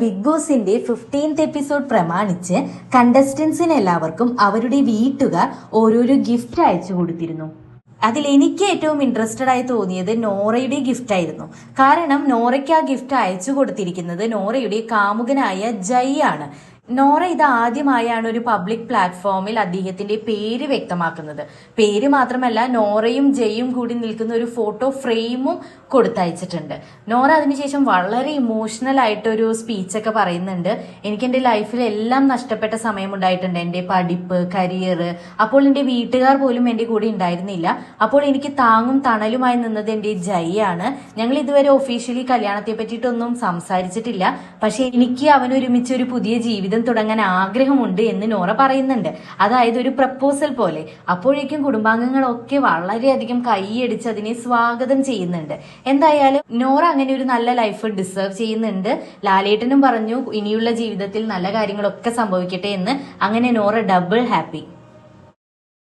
Big ബോസിന്റെ fifteenth episode പ്രമാണിച്ച് കണ്ടസ്റ്റൻസിന് എല്ലാവർക്കും അവരുടെ വീട്ടുകാർ ഓരോരോ ഗിഫ്റ്റ് അയച്ചു കൊടുത്തിരുന്നു. അതിൽ എനിക്ക് ഏറ്റവും ഇൻട്രസ്റ്റഡ് ആയി തോന്നിയത് നോറയുടെ ഗിഫ്റ്റ് ആയിരുന്നു. കാരണം നോറയ്ക്ക് ആ ഗിഫ്റ്റ് അയച്ചു കൊടുത്തിരിക്കുന്നത് നോറയുടെ കാമുകനായ ജയ് ആണ്. നോറ ഇത് ആദ്യമായാണ് ഒരു പബ്ലിക് പ്ലാറ്റ്ഫോമിൽ അദ്ദേഹത്തിന്റെ പേര് വ്യക്തമാക്കുന്നത്. പേര് മാത്രമല്ല നോറയും ജയും കൂടി നിൽക്കുന്ന ഒരു ഫോട്ടോ ഫ്രെയിമും കൊടുത്തയച്ചിട്ടുണ്ട്. നോറ അതിനുശേഷം വളരെ ഇമോഷണൽ ആയിട്ടൊരു സ്പീച്ചൊക്കെ പറയുന്നുണ്ട്. എനിക്ക് എന്റെ ലൈഫിൽ എല്ലാം നഷ്ടപ്പെട്ട സമയമുണ്ടായിട്ടുണ്ട്. എന്റെ പഠിപ്പ് കരിയർ അപ്പോൾ എന്റെ വീട്ടുകാർ പോലും എന്റെ കൂടെ ഉണ്ടായിരുന്നില്ല. അപ്പോൾ എനിക്ക് താങ്ങും തണലുമായി നിന്നത് എന്റെ ജയാണ്. ഞങ്ങൾ ഇതുവരെ ഒഫീഷ്യലി കല്യാണത്തെ പറ്റിയിട്ടൊന്നും സംസാരിച്ചിട്ടില്ല. പക്ഷെ എനിക്ക് അവനൊരുമിച്ച് ഒരു പുതിയ ജീവിതം തുടങ്ങാൻ ആഗ്രഹമുണ്ട് എന്ന് നോറ പറയുന്നുണ്ട്. അതായത് ഒരു പ്രപ്പോസൽ പോലെ. അപ്പോഴേക്കും കുടുംബാംഗങ്ങളൊക്കെ വളരെയധികം കൈയടിച്ച് അതിനെ സ്വാഗതം ചെയ്യുന്നുണ്ട്. എന്തായാലും നോറ അങ്ങനെ ഒരു നല്ല ലൈഫ് ഡിസേർവ് ചെയ്യുന്നുണ്ട്. ലാലേട്ടനും പറഞ്ഞു ഇനിയുള്ള ജീവിതത്തിൽ നല്ല കാര്യങ്ങളൊക്കെ സംഭവിക്കട്ടെ എന്ന്. അങ്ങനെ നോറ ഡബിൾ ഹാപ്പി